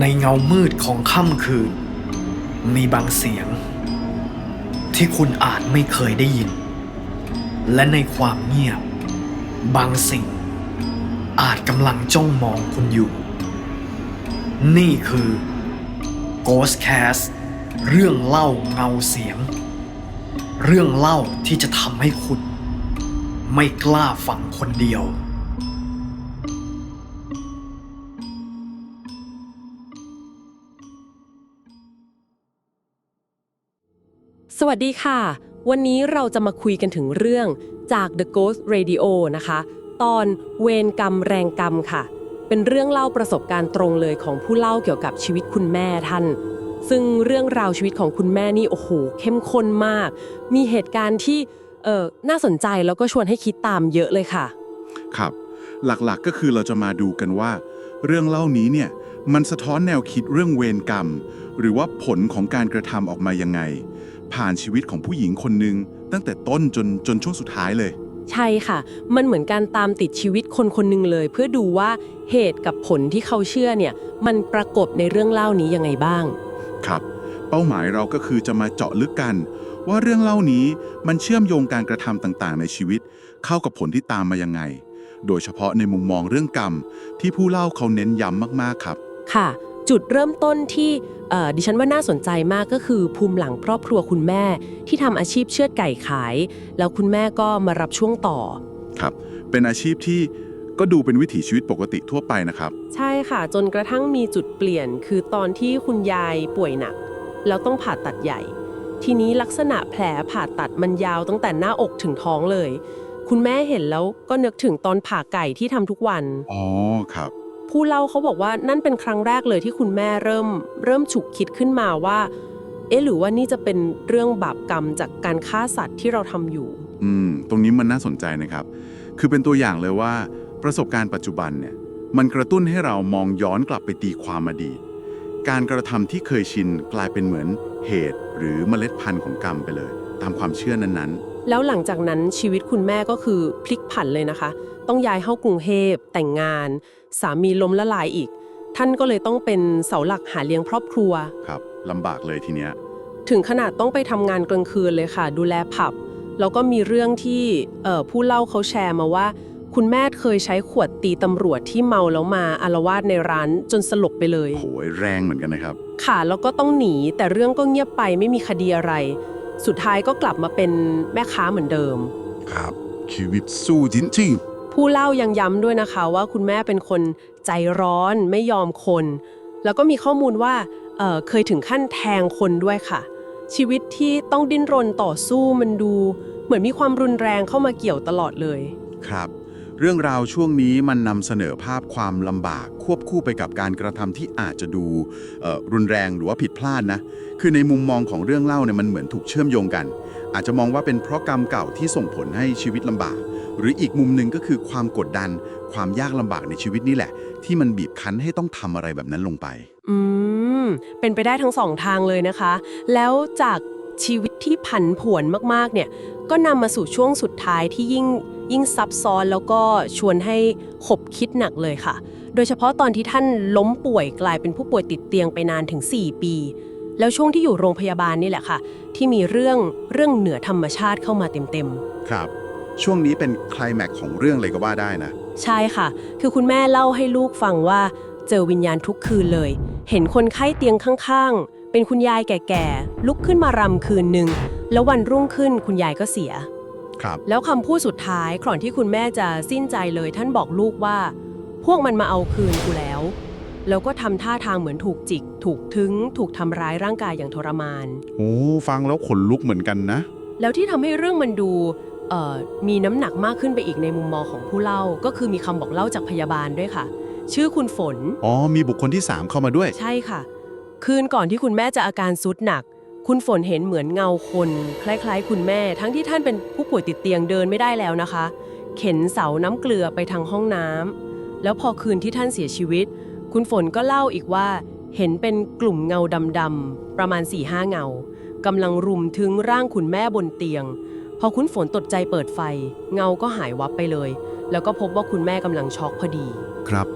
ในเงามืดของค่ำคืน มีบางเสียง ที่คุณอาจไม่เคยได้ยิน และในความเงียบ บางสิ่ง อาจกำลังจ้องมองคุณอยู่ นี่คือ Ghost Cast เรื่องเล่าเงาเสียง เรื่องเล่าที่จะทำให้คุณ ไม่กล้าฟังคนเดียว สวัสดีค่ะ วันนี้เราจะมาคุยกันถึงเรื่องจาก The Ghost Radio นะคะ ตอนเวรกรรมแรงกรรมค่ะ เป็นเรื่องเล่าประสบการณ์ตรงเลยของผู้เล่าเกี่ยวกับชีวิตคุณแม่ท่าน ซึ่งเรื่องราวชีวิตของคุณแม่นี่โอ้โหเข้มข้นมาก มีเหตุการณ์ที่เออน่าสนใจแล้วก็ชวนให้คิดตามเยอะเลยค่ะ ครับ หลักๆก็คือเราจะมาดูกันว่า เรื่องเล่านี้เนี่ยมันสะท้อนแนวคิดเรื่องเวรกรรม หรือว่าผลของการกระทำออกมายังไง ผ่านชีวิตของผู้หญิงคนหนึ่งตั้งแต่ต้นจนจนช่วงสุดท้ายเลย ใช่ค่ะ มันเหมือนการตามติดชีวิตคนคนหนึ่งเลย เพื่อดูว่าเหตุกับผลที่เขาเชื่อเนี่ย มันประกบในเรื่องเล่านี้ยังไงบ้าง ครับ เป้าหมายเราก็คือจะมาเจาะลึกกัน ว่าเรื่องเล่านี้มันเชื่อมโยงการกระทำต่างๆ ในชีวิต เข้ากับผลที่ตามมายังไง โดยเฉพาะในมุมมองเรื่องกรรม ที่ผู้เล่าเขาเน้นย้ำมากๆครับ ค่ะ จุดเริ่มต้นที่เอ่อดิฉันว่าน่าสนใจมากก็คือภูมิหลังครอบครัวคุณแม่ ที่ทำอาชีพเชือดไก่ขาย แล้วคุณแม่ก็มารับช่วงต่อ ครับ เป็นอาชีพที่ก็ดูเป็นวิถีชีวิตปกติทั่วไปนะครับ ใช่ค่ะ จนกระทั่งมีจุดเปลี่ยน คือตอนที่คุณยายป่วยหนัก แล้วต้องผ่าตัดใหญ่ ทีนี้ลักษณะแผลผ่าตัดมันยาวตั้งแต่หน้าอกถึงท้องเลย คุณแม่เห็นแล้วก็นึกถึงตอนผ่าไก่ที่ทำทุกวัน อ๋อ ครับ ผู้เล่าเขาบอกว่านั่นเป็นครั้งแรกเลยที่คุณแม่เริ่ม เริ่มฉุกคิดขึ้นมาว่า เอ๊ะหรือว่านี่จะเป็นเรื่องบาปกรรมจากการฆ่าสัตว์ที่เราทำอยู่ อืม ตรงนี้มันน่าสนใจนะครับ คือเป็นตัวอย่างเลยว่า ประสบการณ์ปัจจุบันเนี่ย มันกระตุ้นให้เรามองย้อนกลับไปตีความอดีต การกระทำที่เคยชินกลายเป็นเหมือนเหตุ หรือเมล็ดพันธุ์ของกรรมไปเลย ตามความเชื่อนั้นแล้วหลังจากนั้นชีวิตคุณแม่ก็คือพลิกผันเลยนะคะ ต้องย้ายเข้ากรุงเทพแต่งงาน สามีล้มละลายอีก ท่านก็เลยต้องเป็นเสาหลักหาเลี้ยงครอบครัวๆครับลำบากเลยทีเนี้ย ถึงขนาดต้องไปทำงานกลางคืนเลยค่ะ ดูแลผับ แล้วก็มีเรื่องที่เอ่อผู้เล่าเขาแชร์มาว่า คุณแม่เคยใช้ขวดตีตำรวจที่เมาแล้วมาอารวาสในร้านจนสลบไปเลย โหยแรงเหมือนกันนะครับ ค่ะแล้วก็ต้องหนีแต่เรื่องก็เงียบไปไม่มีคดีอะไร สุดท้ายก็กลับมาเป็นแม่ค้าเหมือนเดิม ครับ ชีวิตสู้จริง ผู้เล่ายังย้ำด้วยนะคะว่าคุณแม่เป็นคนใจร้อนไม่ยอมคน แล้วก็มีข้อมูลว่าเเคยถึงขั้นแทงคนด้วยค่ะ ชีวิตที่ต้องดิ้นรนต่อสู้มันดู เหมือนมีความรุนแรงเข้ามาเกี่ยวตลอดเลย ครับ เรื่องราวช่วงนี้มันนำเสนอภาพความลำบากควบคู่ไปกับการกระทำที่อาจจะดูรุนแรงหรือว่าผิดพลาดนะ คือในมุมมองของเรื่องเล่าเนี่ยมันเหมือนถูกเชื่อมโยงกัน อาจจะมองว่าเป็นเพราะกรรมเก่าที่ส่งผลให้ชีวิตลำบาก หรืออีกมุมหนึ่งก็คือความกดดัน ความยากลำบากในชีวิตนี่แหละ ที่มันบีบคั้นให้ต้องทำอะไรแบบนั้นลงไป อืม เป็นไปได้ทั้งสองทางเลยนะคะ แล้วจากชีวิตที่ผันผวนมากๆ เนี่ย ก็นำมาสู่ช่วงสุดท้ายที่ยิ่งยิ่งซับซ้อนแล้วก็ชวนให้ขบคิดหนักเลยค่ะ โดยเฉพาะตอนที่ท่านล้มป่วยกลายเป็นผู้ป่วยติดเตียงไปนานถึง 4 ปี แล้วช่วงที่อยู่โรงพยาบาลนี่แหละค่ะ ที่มีเรื่องเรื่องเหนือธรรมชาติเข้ามาเต็มๆ ครับ ช่วงนี้เป็นไคลแม็กซ์ของเรื่องเลยก็ว่าได้นะ ใช่ค่ะ คือคุณแม่เล่าให้ลูกฟังว่าเจอวิญญาณทุกคืนเลย เห็นคนไข้เตียงข้างๆ เป็นคุณยายแก่ๆ ลุกขึ้นมารำคืนหนึ่ง แล้ววันรุ่งขึ้นคุณยายก็เสีย ครับ แล้วคำพูดสุดท้ายก่อนที่คุณแม่จะสิ้นใจเลย ท่านบอกลูกว่า พวกมันมาเอาคืนกูแล้ว แล้วก็ทำท่าทางเหมือนถูกจิก ถูกทึง ถูกทำร้ายร่างกายอย่างทรมาน โอ้ ฟังแล้วขนลุกเหมือนกันนะ แล้วที่ทำให้เรื่องมันดูเอ่อ มีน้ำหนักมากขึ้นไปอีกในมุมมองของผู้เล่า ก็คือมีคำบอกเล่าจากพยาบาลด้วยค่ะ ชื่อคุณฝน อ๋อ มีบุคคลที่ 3 เข้ามาด้วย ใช่ค่ะ คืนก่อนที่คุณแม่จะอาการซุดหนัก คุณฝนเห็นเหมือนเงาคน คล้ายๆ คุณแม่ ทั้งที่ท่านเป็นผู้ป่วยติดเตียงเดินไม่ได้แล้วนะคะ เข็นเสาน้ำเกลือไปทางห้องน้ำแล้วพอคืนที่ท่านเสียชีวิต คุณฝนก็เล่าอีกว่า เห็นเป็นกลุ่มเงาดำๆประมาณ4ี่ห้าเงากำลังรุมถึงร่างคุณแม่บนเตียง พอคุณฝนตดใจเปิดไฟ เงาก็หายวับไปเลย แล้วก็พบว่าคุณแม่กำลังช็อกพอดี ครับ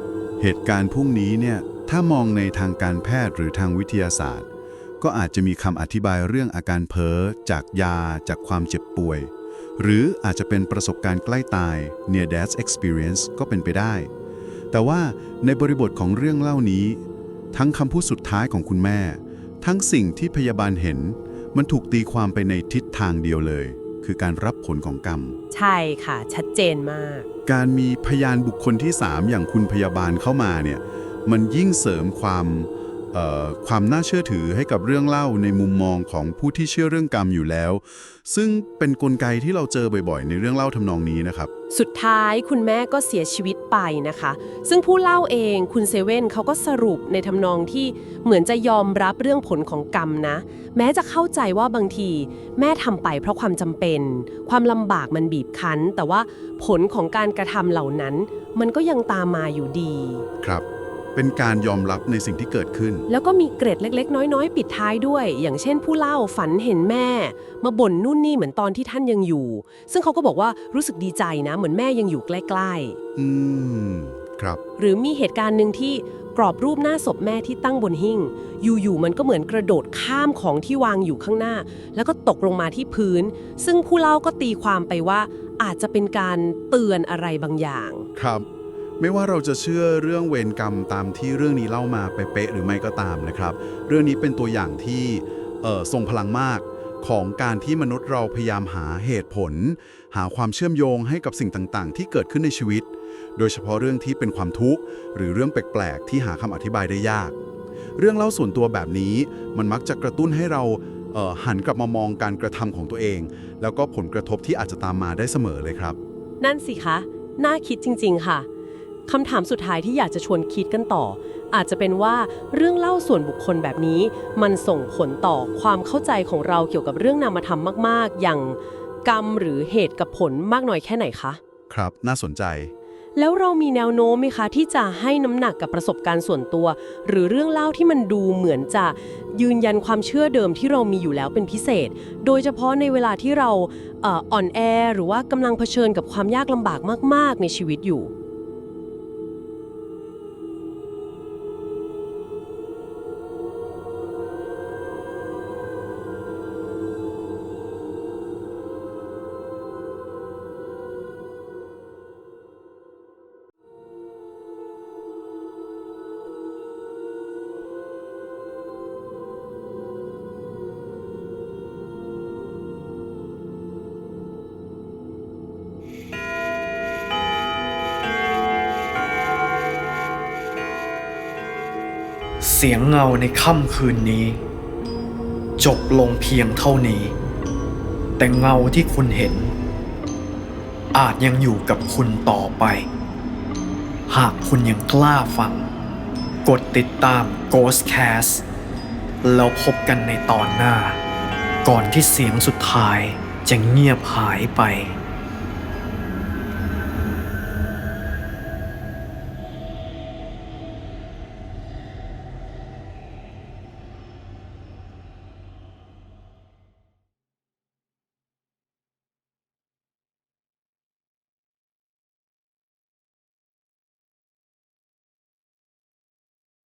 เหตุการณ์พรุ่งนี้เนี่ยถ้ามองในทางการแพทย์หรือทางวิทยาศาสตร์ ก็อาจจะมีคำอธิบายเรื่องอาการเพ้อจากยา จากความเจ็บป่วย หรืออาจจะเป็นประสบการณ์ใกล้ตาย near death experience ก็เป็นไปได้ แต่ว่าในบริบทของเรื่องเล่านี้ ทั้งคำพูดสุดท้ายของคุณแม่ ทั้งสิ่งที่พยาบาลเห็น มันถูกตีความไปในทิศทางเดียวเลย คือการรับผลของกรรม ใช่ค่ะ ชัดเจนมาก การมีพยานบุคคลที่ 3 อย่างคุณพยาบาลเข้ามาเนี่ย มันยิ่งเสริมความเอ่อ ความน่าเชื่อถือให้กับเรื่องเล่าในมุมมองของผู้ที่เชื่อเรื่องกรรมอยู่แล้ว ซึ่งเป็นนกลไกที่เราเจอบ่อยๆ ในเรื่องเล่าทำนองนี้นะครับ สุดท้ายคุณแม่ก็เสียชีวิตไปนะคะ ซึ่งผู้เล่าเองคุณเซเว่นเขาก็สรุปในทำนองที่เหมือนจะยอมรับเรื่องผลของกรรมนะ แม้จะเข้าใจว่าบางที แม่ทำไปเพราะความจำเป็น ความลำบากมันบีบคั้น แต่ว่าผลของการกระทำเหล่านั้น มันก็ยังตามมาอยู่ดี ครับ เป็นการยอมรับในสิ่งที่เกิดขึ้น แล้วก็มีเกร็ดเล็ก ๆ น้อยๆ ปิดท้ายด้วย อย่างเช่นผู้เล่าฝันเห็นแม่ มาบ่นนู่นนี่เหมือนตอนที่ท่านยังอยู่ ซึ่งเขาก็บอกว่ารู้สึกดีใจนะ เหมือนแม่ยังอยู่ใกล้ๆอืม ครับหรือมีเหตุการณ์หนึ่งที่กรอบรูปหน้าศพแม่ที่ตั้งบนหิ้งอยู่ๆมันก็เหมือนกระโดดข้ามของที่วางอยู่ข้างหน้า แล้วก็ตกลงมาที่พื้น ซึ่งผู้เล่าก็ตีความไปว่าอาจจะเป็นการเตือนอะไรบางอย่าง ครับ ไม่ว่าเราจะเชื่อเรื่องเวรกรรมตามที่เรื่องนี้เล่ามาเป๊ะหรือไม่ก็ตามนะครับ เรื่องนี้เป็นตัวอย่างที่เอ่อทรงพลังมากของการที่มนุษย์เราพยายามหาเหตุผล หาความเชื่อมโยงให้กับสิ่งต่างๆ ที่เกิดขึ้นในชีวิต โดยเฉพาะเรื่องที่เป็นความทุกข์ หรือเรื่องแปลกๆที่หาคำอธิบายได้ยาก เรื่องเล่าส่วนตัวแบบนี้มันมักจะกระตุ้นให้เราเออหันกลับมามองการกระทำของตัวเอง แล้วก็ผลกระทบที่อาจจะตามมาได้เสมอเลยครับ นั่นสิคะ น่าคิดจริง ๆ ค่ะ คำถามสุดท้ายที่อยากจะชวนคิดกันต่อ อาจจะเป็นว่าเรื่องเล่าส่วนบุคคลแบบนี้ มันส่งผลต่อความเข้าใจของเราเกี่ยวกับเรื่องนามธรรมมาก ๆ อย่างกรรมหรือเหตุกับผลมากน้อยแค่ไหนคะ ครับ น่าสนใจ แล้วเรามีแนวโน้มไหมคะ ที่จะให้น้ำหนักกับประสบการณ์ส่วนตัว หรือเรื่องเล่าที่มันดูเหมือนจะยืนยันความเชื่อเดิมที่เรามีอยู่แล้วเป็นพิเศษ โดยเฉพาะในเวลาที่เราเอ่ออ่อนแอหรือว่ากำลังเผชิญกับความยากลำบากมาก ๆ ในชีวิตอยู่ สียงเงาในค่ำคืนนี้ จบลงเพียงเท่านี้ แต่เงาที่คุณเห็น อาจยังอยู่กับคุณต่อไป หากคุณยังกล้าฟัง กดติดตาม Ghostcast แล้วพบกันในตอนหน้า ก่อนที่เสียงสุดท้ายจะเงียบหายไป